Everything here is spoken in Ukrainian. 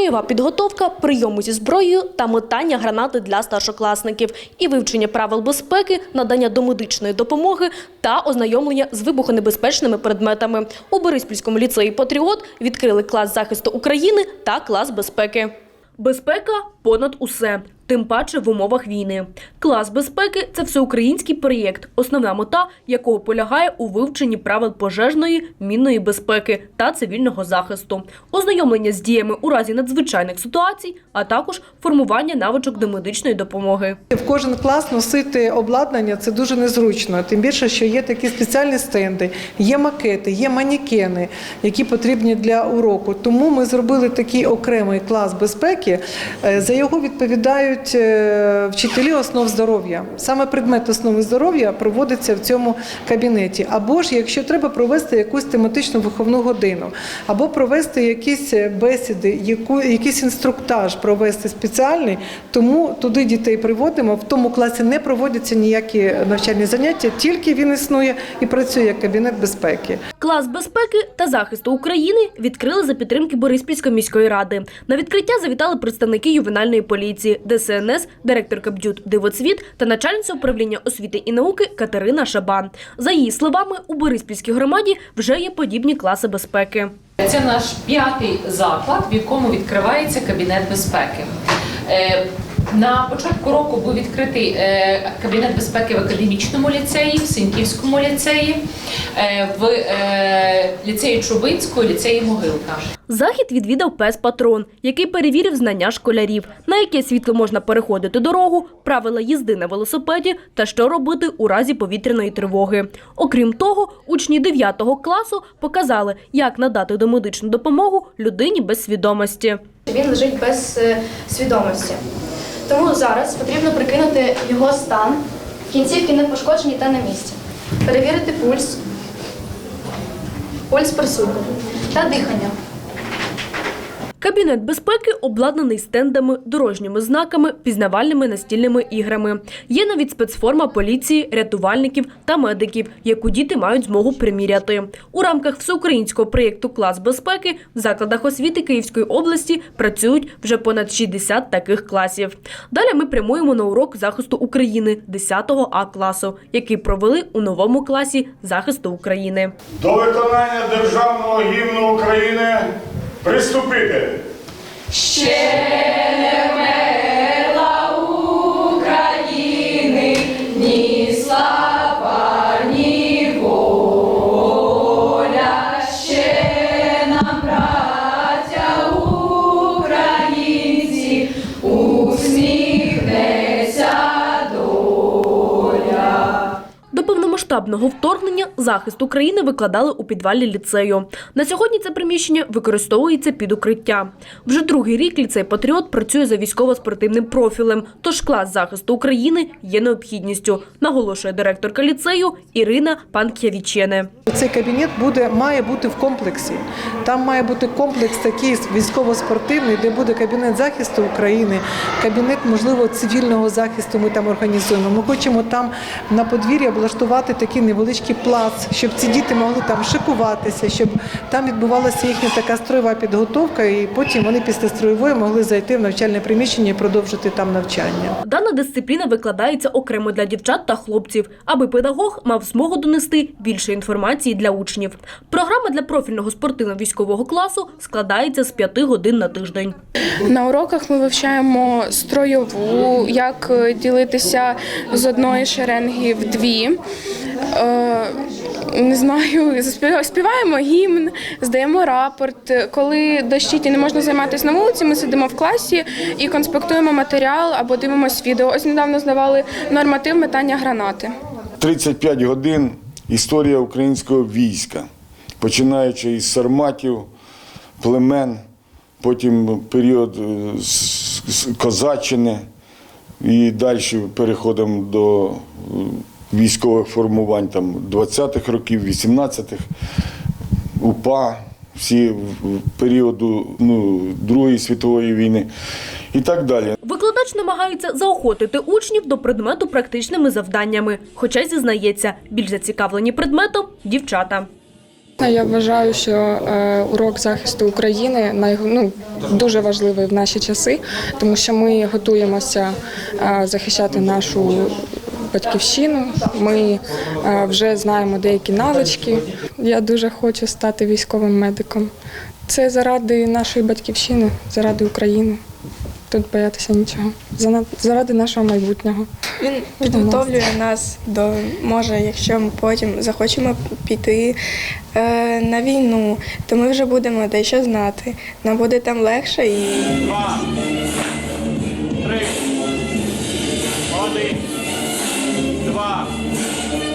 строєва підготовка, прийому зі зброєю та метання гранати для старшокласників і вивчення правил безпеки, надання домедичної допомоги та ознайомлення з вибухонебезпечними предметами. У Бориспільському ліцеї Патріот відкрили клас захисту України та клас безпеки. Безпека понад усе, тим паче в умовах війни. Клас безпеки це всеукраїнський проєкт, основна мета якого полягає у вивченні правил пожежної, мінної безпеки та цивільного захисту, ознайомлення з діями у разі надзвичайних ситуацій, а також формування навичок до медичної допомоги. В кожен клас носити обладнання це дуже незручно. Тим більше, що є такі спеціальні стенди, є макети, є манікени, які потрібні для уроку. Тому ми зробили такий окремий клас безпеки. Е, За його відповідають е, вчителі основ здоров'я. Саме предмет основи здоров'я проводиться в цьому кабінеті. Або ж, якщо треба провести якусь тематичну виховну годину, або провести якісь бесіди, яку, якийсь інструктаж провести спеціальний, тому туди дітей приводимо. В тому класі не проводяться ніякі навчальні заняття, тільки він існує і працює як кабінет безпеки. Клас безпеки та захисту України відкрили за підтримки Бориспільської міської ради. На відкриття завітали представники ювенальної поліції, ДСНС, директорка БДЮТ Дивоцвіт та начальниця управління освіти і науки Катерина Шабан. За її словами, у Бориспільській громаді вже є подібні класи безпеки. Це наш п'ятий заклад, в якому відкривається кабінет безпеки. На початку року був відкритий е, кабінет безпеки в академічному ліцеї, в Синьківському ліцеї, е, в е, ліцеї Чубинського, ліцеї Могилка. Захід відвідав пес Патрон, який перевірив знання школярів, на яке світло можна переходити дорогу, правила їзди на велосипеді та що робити у разі повітряної тривоги. Окрім того, учні 9 класу показали, як надати домедичну допомогу людині без свідомості. Він лежить без свідомості. Тому зараз потрібно прикинути його стан, кінцівки не пошкоджені та на місці. Перевірити пульс, пульс присутній та дихання. Кабінет безпеки обладнаний стендами, дорожніми знаками, пізнавальними настільними іграми. Є навіть спецформа поліції, рятувальників та медиків, яку діти мають змогу приміряти. У рамках всеукраїнського проєкту Клас безпеки в закладах освіти Київської області працюють вже понад 60 таких класів. Далі ми прямуємо на урок захисту України 10 А класу, який провели у новому класі захисту України. До виконання державного гімну України приступити. До повномасштабного вторгнення захист України викладали у підвалі ліцею. На сьогодні це приміщення використовується під укриття. Вже другий рік ліцей Патріот працює за військово-спортивним профілем, тож клас захисту України є необхідністю, наголошує директорка ліцею Ірина Панк'явічене. Цей кабінет буде має бути в комплексі. Там має бути комплекс такий військово-спортивний, де буде кабінет захисту України, кабінет, можливо, цивільного захисту. Ми там організуємо. Ми хочемо там на подвір'ї облаштувати такий невеличкий плац, щоб ці діти могли там шикуватися, щоб там відбувалася їхня така строєва підготовка, і потім вони після строєвої могли зайти в навчальне приміщення і продовжити там навчання. Дана дисципліна викладається окремо для дівчат та хлопців, аби педагог мав змогу донести більше інформації для учнів. Програма для профільного спортивно-військового класу складається з п'яти годин на тиждень. На уроках ми вивчаємо стройову, як е, ділитися з одної шеренги в дві. Е, Не знаю, співаємо гімн, здаємо рапорт. Коли дощить і не можна займатися на вулиці, ми сидимо в класі і конспектуємо матеріал або дивимося відео. Ось недавно здавали норматив метання гранати. 35 годин історія українського війська, починаючи із сарматів, племен, потім період е, Козаччини і далі переходимо до е, військових формувань там 20-х років, 18-х, УПА, всі періоду ну, Другої світової війни і так далі. Викладач намагається заохотити учнів до предмету практичними завданнями, хоча зізнається, більш зацікавлені предметом дівчата. Я вважаю, що е, урок захисту України най, ну, дуже важливий в наші часи, тому що ми готуємося е, захищати нашу батьківщину. Ми е, вже знаємо деякі навички. Я дуже хочу стати військовим медиком. Це заради нашої батьківщини, заради України. Тут боятися нічого. Заради нашого майбутнього. Він підготовлює нас до може, якщо ми потім захочемо піти е, на війну, то ми вже будемо дещо знати. Нам буде там легше і 对吧。